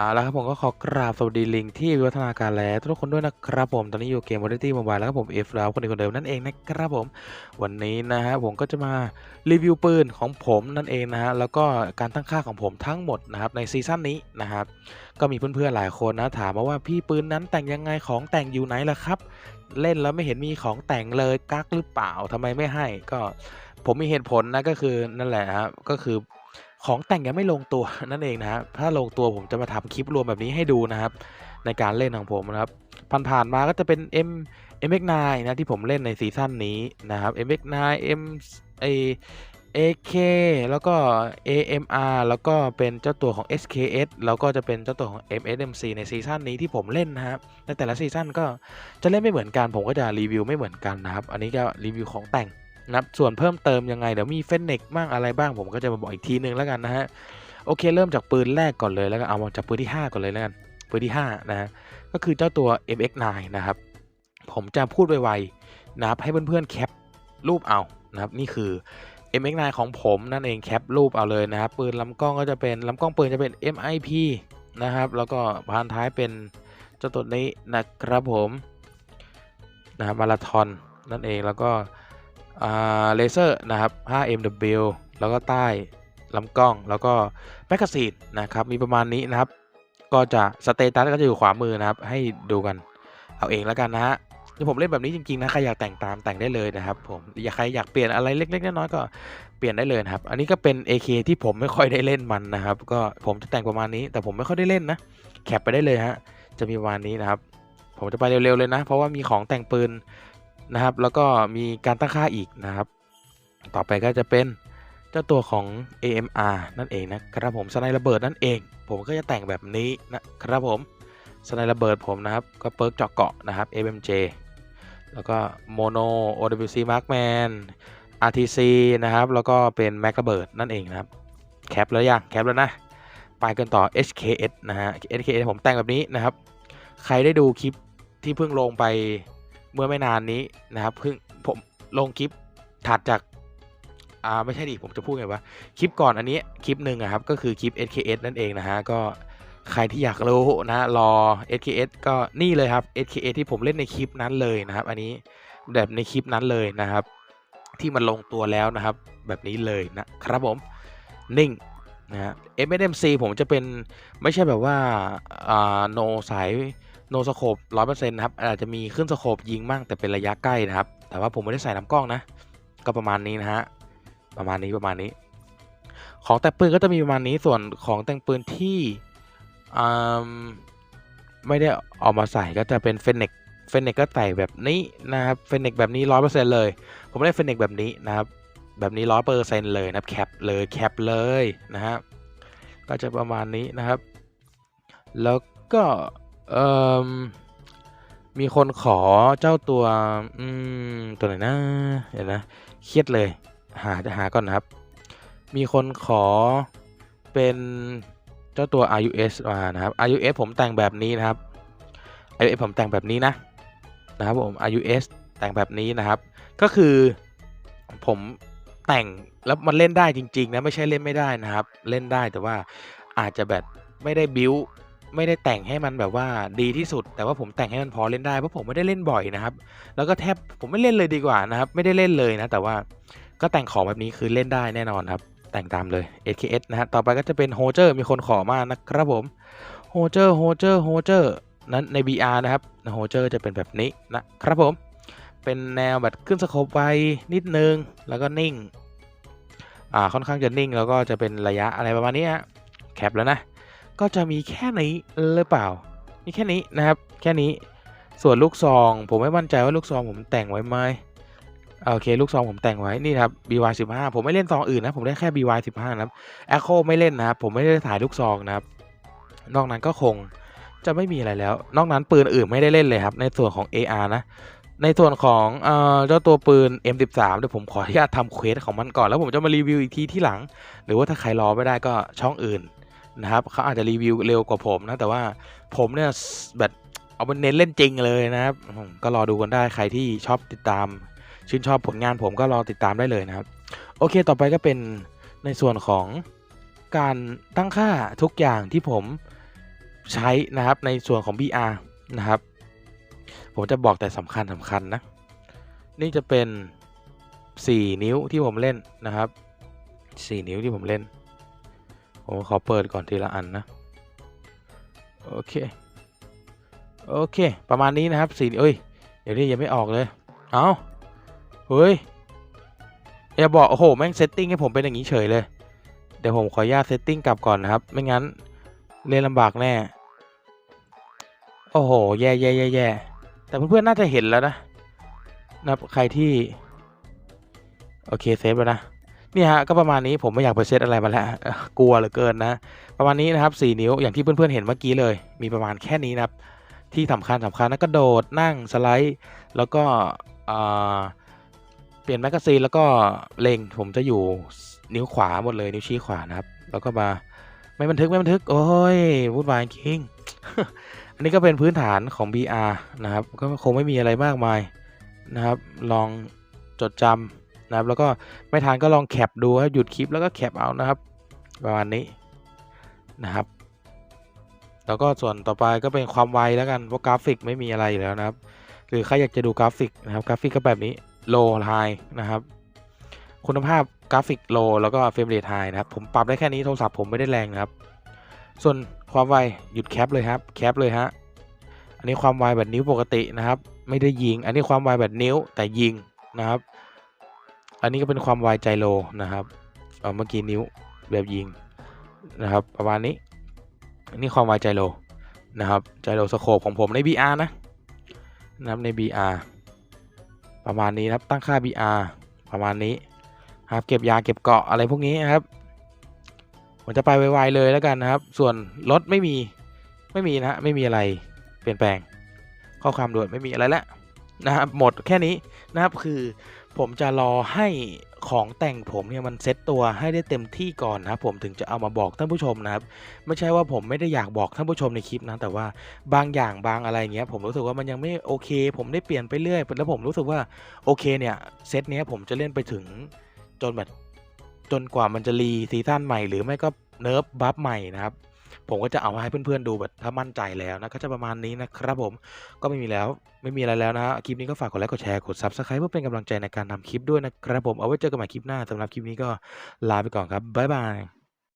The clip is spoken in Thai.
อ่าแล้วครับผมก็ขอกราบสวัสดีลิงที่วิวัฒนาการและทุกคนด้วยนะครับผมตอนนี้อยู่เกม Modernity Mobile แล้วครับผมเอฟแล้วคนอีกคนเดิมนั่นเองนะครับผมวันนี้นะฮะผมก็จะมารีวิวปืนของผมนั่นเองนะฮะแล้วก็การตั้งค่าของผมทั้งหมดนะครับในซีซั่นนี้นะครับก็มีเพื่อนๆหลายคนนะถามมาว่าพี่ปืนนั้นแต่งยังไงของแต่งอยู่ไหนล่ะครับ เล่นแล้วไม่เห็นมีของแต่งเลยกักหรือเปล่าทำไมไม่ให้ก็ผมมีเหตุผลนะก็คือนั่นแหละครับก็คือ ของแต่งยังไม่ลงตัวนั่นเองนะครับถ้าลงตัวผมจะมาทำคลิปรวมแบบนี้ให้ดูนะครับ ในการเล่นของผมนะครับผ่านๆมาก็จะเป็น M MX9 นะที่ผมเล่นในซีซั่นนี้นะครับ MX9 M ไอ AK แล้วก็ AMR แล้วก็เป็นเจ้าตัวของ SKS แล้วก็จะเป็นเจ้าตัวของ MSMC ในซีซั่นนี้ที่ผมเล่นนะครับในแต่ละซีซั่นก็จะเล่นไม่เหมือนกัน ผมก็จะรีวิวไม่เหมือนกันนะครับ อันนี้ก็รีวิวของแต่ง นะครับส่วนเพิ่มเติมยังไงเดี๋ยวมีเฟนเน็กบ้างอะไรบ้างผมก็จะมาบอกอีกทีนึงแล้วกันนะฮะโอเคเริ่มจากปืนแรกก่อนเลยแล้วก็เอามาจากปืนที่ 5 ก่อนเลยแล้วกันปืนที่5นะฮะก็คือเจ้าตัว MX9 นะครับผมจะพูดไวๆนะครับให้เพื่อนๆแคปรูปเอานะครับนี่คือ MX9 ของผมนั่นเองแคปรูปเอาเลยนะครับปืนลำกล้องก็จะเป็นลำกล้องปืนจะเป็น MIP นะครับแล้วก็พานท้ายเป็นเจ้าตัวนี้นะครับผมนะครับมาราธอนนั่นเองแล้วก็ เลเซอร์นะครับ 5MW แล้วก็ใต้ลำกล้อง แล้วก็แมกกาซีนนะครับ มีประมาณนี้นะครับ ก็จะสเตตัสก็จะอยู่ขวามือนะครับ ให้ดูกัน เอาเองแล้วกันนะฮะที่ผมเล่นแบบนี้จริงๆนะใครอยากแต่งตามแต่งได้เลยนะครับผมอยากใครอยากเปลี่ยนอะไรเล็กๆน้อยๆก็เปลี่ยนได้เลยครับ อันนี้ก็เป็น AK ที่ผมไม่ค่อยได้เล่นมันนะครับ ก็ผมจะแต่งประมาณนี้ แต่ผมไม่ค่อยได้เล่นนะแคปไปได้เลยฮะจะมีประมาณนี้นะครับ ผมจะไปเร็วๆเลยนะ เพราะว่ามีของแต่งปืน นะครับ แล้วก็มีการตั้งค่าอีกนะครับ ต่อไปก็จะเป็นเจ้าตัวของ AMR นั่นเองนะครับผมสไนระเบิดนั่นเอง ผมก็จะแต่งแบบนี้นะครับผมสไนระเบิดผมนะครับ ก็เปิร์กเจาะเกาะนะครับ FMJ แล้วก็โมโน OWC Markman RTC นะครับ แล้วก็เป็นแม็กระเบิดนั่นเองนะครับ แคปแล้วยังแคปแล้วนะ ไปกันต่อ HKS นะฮะ HKS ผมแต่งแบบนี้นะครับ ใครได้ดูคลิปที่เพิ่งลงไป เมื่อไม่นานนี้นะครับเพิ่งผมลงคลิปถัดจากอ่าไม่ใช่ดิผมจะพูดไงวะคลิปก่อนอันนี้คลิปหนึ่งอะครับก็คือคลิป SKS นั่นเองนะฮะก็ใครที่อยากรู้นะรอ SKS ก็นี่เลยครับ SKS ที่ผมเล่นในคลิปนั้นเลยนะครับ อันนี้แบบในคลิปนั้นเลยนะครับ ที่มันลงตัวแล้วนะครับ แบบนี้เลยนะครับผมนิ่งนะฮะ MSMC ผมจะเป็นไม่ใช่แบบว่าอ่าโนสาย โนสโคปร้อยเปอร์เซ็นต์นะครับอาจจะมีขึ้นสโคปยิงมั่งแต่เป็นระยะใกล้นะครับ แต่ว่าผมไม่ได้ใส่ลำกล้องนะ ก็ประมาณนี้นะฮะประมาณนี้ประมาณนี้ ของแต่งปืนก็จะมีประมาณนี้ส่วนของแต่งปืนที่ไม่ได้ออกมาใส่ก็จะเป็นเฟนเนกเฟนเนกก็ใส่แบบนี้นะครับเฟนเนกแบบนี้ร้อยเปอร์เซ็นต์เลย ผมได้เฟนเนกแบบนี้นะครับแบบนี้ร้อยเปอร์เซ็นต์เลยนะแคปเลยแคปเลยนะฮะก็จะประมาณนี้นะครับ แล้วก็ เอ่อมีคนขอเจ้าตัว อืม ตัวไหนนะเดี๋ยวนะเครียดเลย หาจะหาก่อนนะครับ มีคนขอเป็นเจ้าตัว RUS มานะครับ RUS ผมแต่งแบบนี้นะครับ RUS ผมแต่งแบบนี้นะนะครับผม RUS แต่งแบบนี้นะครับ ก็คือผมแต่งแล้วมันเล่นได้จริง ๆ นะ ไม่ใช่เล่นไม่ได้นะครับ เล่นได้แต่ว่าอาจจะแบบไม่ได้บิว ไม่ได้แต่งให้มันแบบว่าดีที่สุด แต่ว่าผมแต่งให้มันพอเล่นได้เพราะผมไม่ได้เล่นบ่อยนะครับ แล้วก็แทบผมไม่เล่นเลยดีกว่านะครับ ไม่ได้เล่นเลยนะ แต่ว่าก็แต่งของแบบนี้คือเล่นได้แน่นอนครับ แต่งตามเลย SKS นะฮะต่อไปก็จะเป็นโฮเจอร์มีคนขอมานะครับผมโฮเจอร์โฮเจอร์โฮเจอร์นั้นใน BR นะครับโฮเจอร์จะเป็นแบบนี้นะครับผม เป็นแนวแบบขึ้นสโคปไวนิดนึงแล้วก็นิ่งอ่าค่อนข้างจะนิ่งแล้วก็จะเป็นระยะอะไรประมาณนี้ฮะแคปแล้วนะ ก็จะมีแค่นี้หรือเปล่า มีแค่นี้นะครับ แค่นี้ ส่วนลูกซอง ผมไม่มั่นใจว่าลูกซองผมแต่งไว้ไหมโอเค ลูกซองผมแต่งไว้ นี่ครับ BY 15 ผมไม่เล่นซองอื่นนะ ผมได้แค่ BY 15 นะครับ Echo ไม่เล่นนะครับ ผมไม่ได้ถ่ายลูกซองนะครับ นอกนั้นก็คงจะไม่มีอะไรแล้ว นอกนั้นปืนอื่นไม่ได้เล่นเลยครับ ในส่วนของ AR นะ ในส่วนของเอ่อเจ้าตัวปืน M13 เดี๋ยวผมขออนุญาตทำเควสของมันก่อน แล้วผมจะมารีวิวอีกทีที่หลัง หรือว่าถ้าใครรอไม่ได้ก็ช่องอื่น นะครับเขาอาจจะรีวิวเร็วกว่าผมนะ แต่ว่าผมเนี่ยแบบเอาเป็นเน้นเล่นจริงเลยนะครับ ก็รอดูกันได้ใครที่ชอบติดตาม ชื่นชอบผลงานผมก็รอติดตามได้เลยนะครับ โอเคต่อไปก็เป็นในส่วนของการตั้งค่าทุกอย่างที่ผมใช้นะครับในส่วนของ BR นะครับ ผมจะบอกแต่สำคัญสำคัญนะ นี่จะเป็น 4 นิ้วที่ผมเล่นนะครับ 4 นิ้วที่ผมเล่น ผมขอเปิดก่อนทีละอันนะ โอเค โอเค ประมาณนี้นะครับสีเอ้ย เดี๋ยวนี้ยังไม่ออกเลย เอาเฮ้ย อย่าบอก โอ้โห แม่งเซตติ้งให้ผมเป็นอย่างนี้เฉยเลย เดี๋ยวผมขออนุญาตเซตติ้งกลับก่อนนะครับ ไม่งั้นเล่นลำบากแน่ โอ้โห แย่แย่แย่แย่แต่เพื่อนๆ น่าจะเห็นแล้วนะนะใครที่ โอเค เซฟแล้วนะ นี่ฮะก็ประมาณนี้ผมไม่อยากไปเซตอะไรมาแล้วกลัวเหลือเกินนะประมาณนี้นะครับ 4 นิ้วอย่างที่เพื่อนๆเห็นเมื่อกี้เลย มีประมาณแค่นี้นะครับ ที่สำคัญสำคัญนะกระโดดนั่งสไลด์ แล้วก็เปลี่ยนแมกกาซีนแล้วก็เล็งผมจะอยู่นิ้วขวาหมดเลยนิ้วชี้ขวานะครับ แล้วก็มาไม่บันทึกไม่บันทึกโอ้ยวุ่นวายจริงอันนี้ก็เป็นพื้นฐานของ BR นะครับ ก็คงไม่มีอะไรมากมายนะครับ ลองจดจำ นะครับแล้วก็ไม่ทานก็ลองแคปดูครับหยุดคลิปแล้วก็แคปเอานะครับประมาณนี้นะครับ แล้วก็ส่วนต่อไปก็เป็นความไวแล้วกันเพราะกราฟิกไม่มีอะไรอยู่แล้วนะครับหรือใครอยากจะดูกราฟิกนะครับกราฟิกก็แบบนี้ low high นะครับ คุณภาพกราฟิก low แล้วก็เฟรมเรท high นะครับผมปรับได้แค่นี้โทรศัพท์ผมไม่ได้แรงนะครับ ส่วนความไวหยุดแคปเลยครับแคปเลยฮะอันนี้ความไวแบบนิ้วปกตินะครับ ไม่ได้ยิง อันนี้ความไวแบบนิ้วแต่ยิงนะครับ อันนี้ก็เป็นความไวใจโลนะครับเออเมื่อกี้นิ้วแบบยิงนะครับ ประมาณนี้อันนี้ความไวใจโลนะครับใจโลสโคปของผมใน BR นะนะครับใน BR ประมาณนี้นะครับตั้งค่า BR ประมาณนี้ครับเก็บยาเก็บเกาะอะไรพวกนี้นะครับผมจะไปไวๆเลยแล้วกันนะครับ ส่วนรถไม่มีไม่มีนะไม่มีอะไรเปลี่ยนแปลงข้อความด่วนไม่มีอะไรแล้วนะครับหมดแค่นี้นะครับคือ ผมจะรอให้ของแต่งผมเนี่ยมันเซ็ตตัวให้ได้เต็มที่ก่อนนะครับผมถึงจะเอามาบอกท่านผู้ชมนะครับไม่ใช่ว่าผมไม่ได้อยากบอกท่านผู้ชมในคลิปนะแต่ว่าบางอย่างบางอะไรเงี้ยผมรู้สึกว่ามันยังไม่โอเค ผมได้เปลี่ยนไปเรื่อยแล้วผมรู้สึกว่าโอเคเนี่ยเซตเนี้ยผมจะเล่นไปถึงจนแบบจนกว่ามันจะรีซีซั่นใหม่หรือไม่ก็เนิร์ฟบัฟใหม่นะครับ ผมก็จะเอามาให้เพื่อนๆดูแบบถ้ามั่นใจแล้วนะก็จะประมาณนี้นะครับผมก็ไม่มีแล้วไม่มีอะไรแล้วนะคลิปนี้ก็ฝากกดไลค์กดแชร์กดซับสไครป์เพื่อเป็นกำลังใจในการทำคลิปด้วยนะครับผมเอาไว้เจอกันใหม่คลิปหน้าสำหรับคลิปนี้ก็ลาไปก่อนครับบ๊ายบาย